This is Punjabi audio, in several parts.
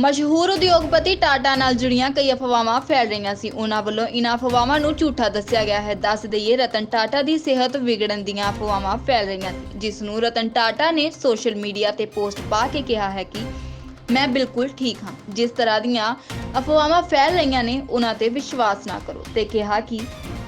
ਮਸ਼ਹੂਰ ਉਦਯੋਗਪਤੀ ਟਾਟਾ ਨਾਲ ਜੁੜੀਆਂ ਕਈ ਅਫਵਾਹਾਂ ਫੈਲ ਰਹੀਆਂ ਸੀ। ਉਹਨਾਂ ਵੱਲੋਂ ਇਨ੍ਹਾਂ ਅਫਵਾਹਾਂ ਨੂੰ ਝੂਠਾ ਦੱਸਿਆ ਗਿਆ ਹੈ। ਦੱਸ ਦਈਏ, ਰਤਨ ਟਾਟਾ ਦੀ ਸਿਹਤ ਵਿਗੜਨ ਦੀਆਂ ਅਫਵਾਹਾਂ ਫੈਲ ਰਹੀਆਂ ਸੀ, ਜਿਸ ਨੂੰ ਰਤਨ ਟਾਟਾ ਨੇ ਸੋਸ਼ਲ ਮੀਡੀਆ ਤੇ ਪੋਸਟ ਪਾ ਕੇ ਕਿਹਾ ਹੈ ਕਿ ਮੈਂ ਬਿਲਕੁਲ ਠੀਕ ਹਾਂ। ਜਿਸ ਤਰ੍ਹਾਂ ਦੀਆਂ ਅਫਵਾਹਾਂ ਫੈਲ ਰਹੀਆਂ ਨੇ, ਉਹਨਾਂ ਤੇ ਵਿਸ਼ਵਾਸ ਨਾ ਕਰੋ ਤੇ ਕਿਹਾ ਕਿ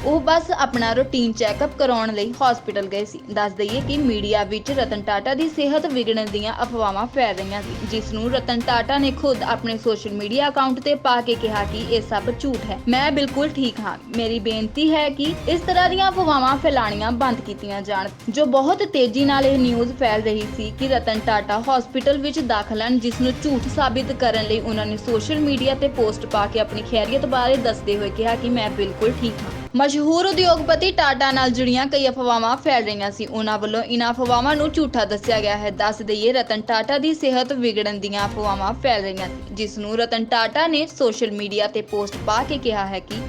ਉਹ ਬਸ ਆਪਣਾ ਰੂਟੀਨ ਚੈੱਕਅਪ ਕਰਾਉਣ ਲਈ ਹਸਪੀਟਲ ਗਏ ਸੀ। ਦੱਸ ਦਈਏ ਕਿ ਮੀਡੀਆ ਵਿੱਚ ਰਤਨ ਟਾਟਾ ਦੀ ਸਿਹਤ ਵਿਗੜਨ ਦੀਆਂ ਅਫਵਾਹਾਂ ਫੈਲ ਰਹੀਆਂ ਸੀ, ਜਿਸ ਨੂੰ ਰਤਨ ਟਾਟਾ ਨੇ ਖੁਦ ਆਪਣੇ ਸੋਸ਼ਲ ਮੀਡੀਆ ਅਕਾਊਂਟ ਤੇ ਪਾ ਕੇ ਕਿਹਾ ਕਿ ਇਹ ਸਭ ਝੂਠ ਹੈ। ਮੈਂ ਬਿਲਕੁਲ ਠੀਕ ਹਾਂ। ਮੇਰੀ ਬੇਨਤੀ ਹੈ ਕਿ ਇਸ ਤਰ੍ਹਾਂ ਦੀਆਂ ਅਫਵਾਹਾਂ ਫੈਲਾਣੀਆਂ ਬੰਦ ਕੀਤੀਆਂ ਜਾਣ, ਜੋ ਬਹੁਤ ਤੇਜ਼ੀ ਨਾਲ ਇਹ ਨਿਊਜ਼ ਫੈਲ ਰਹੀ ਸੀ ਕਿ ਰਤਨ ਟਾਟਾ ਹਸਪੀਟਲ ਵਿੱਚ ਦਾਖਲ ਹਨ, ਜਿਸ ਨੂੰ ਝੂਠ ਸਾਬਿਤ ਕਰਨ ਲਈ ਉਹਨਾਂ ਨੇ ਸੋਸ਼ਲ ਮੀਡੀਆ ਤੇ ਪੋਸਟ ਪਾ ਕੇ ਆਪਣੀ ਖੈਰੀਅਤ ਬਾਰੇ ਦੱਸਦੇ ਹੋਏ ਕਿਹਾ ਕਿ ਮੈਂ ਬਿਲਕੁਲ ਠੀਕ ਹਾਂ। ਮਸ਼ਹੂਰ ਉਦਯੋਗਪਤੀ ਟਾਟਾ ਨਾਲ ਜੁੜੀਆਂ ਕਈ ਅਫਵਾਹਾਂ ਫੈਲ ਰਹੀਆਂ ਸੀ। ਉਹਨਾਂ ਵੱਲੋਂ ਇਨ੍ਹਾਂ ਅਫਵਾਹਾਂ ਨੂੰ ਝੂਠਾ ਦੱਸਿਆ ਗਿਆ ਹੈ। ਦੱਸ ਦਈਏ, ਰਤਨ ਟਾਟਾ ਦੀ ਸਿਹਤ ਵਿਗੜਨ ਦੀਆਂ ਅਫਵਾਹਾਂ ਫੈਲ ਰਹੀਆਂ ਸੀ, ਜਿਸ ਨੂੰ ਰਤਨ ਟਾਟਾ ਨੇ ਸੋਸ਼ਲ ਮੀਡੀਆ ਤੇ ਪੋਸਟ ਪਾ ਕੇ ਕਿਹਾ ਹੈ ਕਿ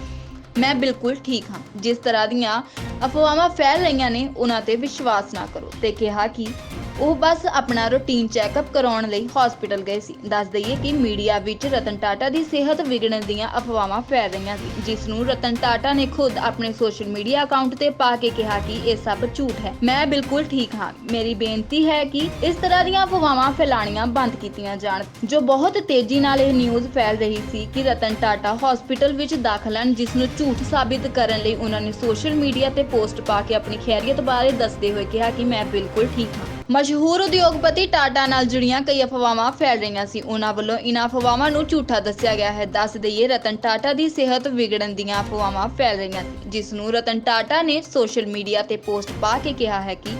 ਮੈਂ ਬਿਲਕੁਲ ਠੀਕ ਹਾਂ। ਜਿਸ ਤਰ੍ਹਾਂ ਦੀਆਂ ਅਫਵਾਹਾਂ ਫੈਲ ਰਹੀਆਂ ਨੇ, ਉਹਨਾਂ ਤੇ ਵਿਸ਼ਵਾਸ ਨਾ ਕਰੋ ਤੇ ਕਿਹਾ ਕਿ ਉਹ ਬਸ ਆਪਣਾ ਰੂਟੀਨ ਚੈੱਕਅਪ ਕਰਾਉਣ ਲਈ ਹਸਪੀਟਲ ਗਏ ਸੀ। ਦੱਸ ਦਈਏ ਕਿ ਮੀਡੀਆ ਵਿੱਚ ਰਤਨ ਟਾਟਾ ਦੀ ਸਿਹਤ ਵਿਗੜਨ ਦੀਆਂ ਅਫਵਾਹਾਂ ਫੈਲ ਰਹੀਆਂ ਸੀ, ਜਿਸ ਨੂੰ ਰਤਨ ਟਾਟਾ ਨੇ ਖੁਦ ਆਪਣੇ ਸੋਸ਼ਲ ਮੀਡੀਆ ਅਕਾਊਂਟ ਤੇ ਪਾ ਕੇ ਕਿਹਾ ਕਿ ਇਹ ਸਭ ਝੂਠ ਹੈ। ਮੈਂ ਬਿਲਕੁਲ ਠੀਕ ਹਾਂ। ਮੇਰੀ ਬੇਨਤੀ ਹੈ ਕਿ ਇਸ ਤਰ੍ਹਾਂ ਦੀਆਂ ਅਫਵਾਹਾਂ ਫੈਲਾਣੀਆਂ ਬੰਦ ਕੀਤੀਆਂ ਜਾਣ, ਜੋ ਬਹੁਤ ਤੇਜ਼ੀ ਨਾਲ ਇਹ ਨਿਊਜ਼ ਫੈਲ ਰਹੀ ਸੀ ਕਿ ਰਤਨ ਟਾਟਾ ਹਸਪੀਟਲ ਵਿੱਚ ਦਾਖਲ ਹਨ, ਜਿਸ ਨੂੰ ਝੂਠ ਸਾਬਿਤ ਕਰਨ ਲਈ ਉਹਨਾਂ ਨੇ ਸੋਸ਼ਲ ਮੀਡੀਆ ਤੇ ਪੋਸਟ ਪਾ ਕੇ ਆਪਣੀ ਖੈਰੀਅਤ ਬਾਰੇ ਦੱਸਦੇ ਹੋਏ ਕਿਹਾ ਕਿ ਮੈਂ ਬਿਲਕੁਲ ਠੀਕ ਹਾਂ। ਮਸ਼ਹੂਰ ਉਦਯੋਗਪਤੀ ਟਾਟਾ ਨਾਲ ਜੁੜੀਆਂ ਕਈ ਅਫਵਾਹਾਂ ਫੈਲ ਰਹੀਆਂ ਸੀ। ਉਹਨਾਂ ਵੱਲੋਂ ਇਨ੍ਹਾਂ ਅਫਵਾਹਾਂ ਨੂੰ ਝੂਠਾ ਦੱਸਿਆ ਗਿਆ ਹੈ। ਦੱਸ ਦਈਏ, ਰਤਨ ਟਾਟਾ ਦੀ ਸਿਹਤ ਵਿਗੜਨ ਦੀਆਂ ਅਫਵਾਹਾਂ ਫੈਲ ਰਹੀਆਂ ਸੀ, ਜਿਸ ਨੂੰ ਰਤਨ ਟਾਟਾ ਨੇ ਸੋਸ਼ਲ ਮੀਡੀਆ ਤੇ ਪੋਸਟ ਪਾ ਕੇ ਕਿਹਾ ਹੈ ਕਿ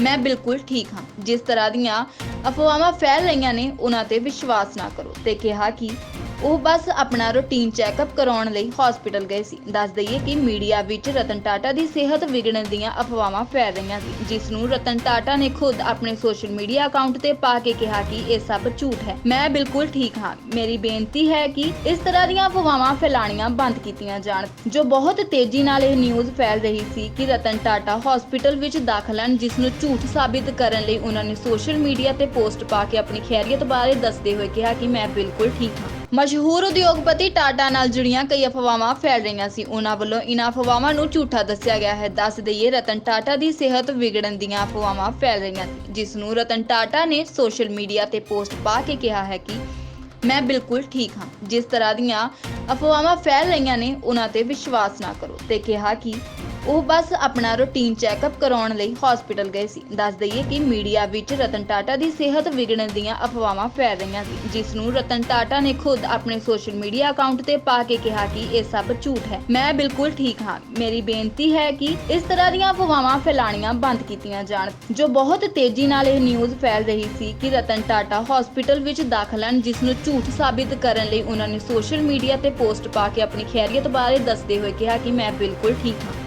ਮੈਂ ਬਿਲਕੁਲ ਠੀਕ ਹਾਂ। ਜਿਸ ਤਰ੍ਹਾਂ ਦੀਆਂ ਅਫਵਾਹਾਂ ਫੈਲ ਰਹੀਆਂ ਨੇ, ਉਹਨਾਂ ਤੇ ਵਿਸ਼ਵਾਸ ਨਾ ਕਰੋ ਤੇ ਕਿਹਾ ਕਿ ਉਹ ਬਸ ਆਪਣਾ ਰੁਟੀਨ ਚੈੱਕਅਪ ਕਰਾਉਣ ਲਈ ਹਸਪੀਟਲ ਗਏ ਸੀ। ਦੱਸ ਦਈਏ ਕਿ ਮੀਡੀਆ ਵਿੱਚ ਰਤਨ ਟਾਟਾ ਦੀ ਸਿਹਤ ਵਿਗੜਨ ਦੀਆਂ ਅਫਵਾਹਾਂ ਫੈਲ ਰਹੀਆਂ ਸੀ, ਜਿਸ ਨੂੰ ਰਤਨ ਟਾਟਾ ਨੇ ਖੁਦ ਆਪਣੇ ਸੋਸ਼ਲ ਮੀਡੀਆ ਅਕਾਊਂਟ ਤੇ ਪਾ ਕੇ ਕਿਹਾ ਕਿ ਇਹ ਸਭ ਝੂਠ ਹੈ। ਮੈਂ ਬਿਲਕੁਲ ਠੀਕ ਹਾਂ। ਮੇਰੀ ਬੇਨਤੀ ਹੈ ਕਿ ਇਸ ਤਰ੍ਹਾਂ ਦੀਆਂ ਅਫਵਾਹਾਂ ਫੈਲਾਣੀਆਂ ਬੰਦ ਕੀਤੀਆਂ ਜਾਣ, ਜੋ ਬਹੁਤ ਤੇਜ਼ੀ ਨਾਲ ਇਹ ਨਿਊਜ਼ ਫੈਲ ਰਹੀ ਸੀ ਕਿ ਰਤਨ ਟਾਟਾ ਹਸਪੀਟਲ ਵਿੱਚ ਦਾਖਲ ਹਨ, ਜਿਸ ਨੂੰ ਝੂਠ ਸਾਬਿਤ ਕਰਨ ਲਈ ਉਹਨਾਂ ਨੇ ਸੋਸ਼ਲ ਮੀਡੀਆ ਤੇ ਪੋਸਟ ਪਾ ਕੇ ਆਪਣੀ ਖੈਰੀਅਤ ਬਾਰੇ ਦੱਸਦੇ ਹੋਏ ਕਿਹਾ ਕਿ ਮੈਂ ਬਿਲਕੁਲ ਠੀਕ ਹਾਂ। ਮਸ਼ਹੂਰ ਉਦਯੋਗਪਤੀ ਟਾਟਾ ਨਾਲ ਜੁੜੀਆਂ ਕਈ ਅਫਵਾਹਾਂ ਫੈਲ ਰਹੀਆਂ ਸੀ। ਉਹਨਾਂ ਵੱਲੋਂ ਇਨ੍ਹਾਂ ਅਫਵਾਹਾਂ ਨੂੰ ਝੂਠਾ ਦੱਸਿਆ ਗਿਆ ਹੈ। ਦੱਸ ਦਈਏ, ਰਤਨ ਟਾਟਾ ਦੀ ਸਿਹਤ ਵਿਗੜਨ ਦੀਆਂ ਅਫਵਾਹਾਂ ਫੈਲ ਰਹੀਆਂ ਸੀ, ਜਿਸ ਨੂੰ ਰਤਨ ਟਾਟਾ ਨੇ ਸੋਸ਼ਲ ਮੀਡੀਆ ਤੇ ਪੋਸਟ ਪਾ ਕੇ ਕਿਹਾ ਹੈ ਕਿ ਮੈਂ ਬਿਲਕੁਲ ਠੀਕ ਹਾਂ। ਜਿਸ ਤਰ੍ਹਾਂ ਦੀਆਂ ਅਫਵਾਹਾਂ ਫੈਲ ਰਹੀਆਂ ਨੇ, ਉਹਨਾਂ ਤੇ ਵਿਸ਼ਵਾਸ ਨਾ ਕਰੋ ਤੇ ਕਿਹਾ ਕਿ ਉਹ ਬਸ ਆਪਣਾ ਰੂਟੀਨ ਚੈੱਕਅਪ ਕਰਾਉਣ ਲਈ ਹਸਪੀਟਲ ਗਏ ਸੀ। ਦੱਸ ਦਈਏ ਕਿ ਮੀਡੀਆ ਵਿੱਚ ਰਤਨ ਟਾਟਾ ਦੀ ਸਿਹਤ ਵਿਗੜਨ ਦੀਆਂ ਅਫਵਾਹਾਂ ਫੈਲ ਰਹੀਆਂ ਸੀ, ਜਿਸ ਨੂੰ ਰਤਨ ਟਾਟਾ ਨੇ ਖੁਦ ਆਪਣੇ ਸੋਸ਼ਲ ਮੀਡੀਆ ਅਕਾਊਂਟ ਤੇ ਪਾ ਕੇ ਕਿਹਾ ਕਿ ਇਹ ਸਭ ਝੂਠ ਹੈ। ਮੈਂ ਬਿਲਕੁਲ ਠੀਕ ਹਾਂ। ਮੇਰੀ ਬੇਨਤੀ ਹੈ ਕਿ ਇਸ ਤਰ੍ਹਾਂ ਦੀਆਂ ਅਫਵਾਹਾਂ ਫੈਲਾਣੀਆਂ ਬੰਦ ਕੀਤੀਆਂ ਜਾਣ, ਜੋ ਬਹੁਤ ਤੇਜ਼ੀ ਨਾਲ ਇਹ ਨਿਊਜ਼ ਫੈਲ ਰਹੀ ਸੀ ਕਿ ਰਤਨ ਟਾਟਾ ਹਸਪੀਟਲ ਵਿੱਚ ਦਾਖਲ ਹਨ, ਜਿਸ ਨੂੰ ਝੂਠ ਸਾਬਿਤ ਕਰਨ ਲਈ ਉਹਨਾਂ ਨੇ ਸੋਸ਼ਲ ਮੀਡੀਆ ਤੇ ਪੋਸਟ ਪਾ ਕੇ ਆਪਣੀ ਖੈਰੀਅਤ ਬਾਰੇ ਦੱਸਦੇ ਹੋਏ ਕਿਹਾ ਕਿ ਮੈਂ ਬਿਲਕੁਲ ਠੀਕ ਹਾਂ।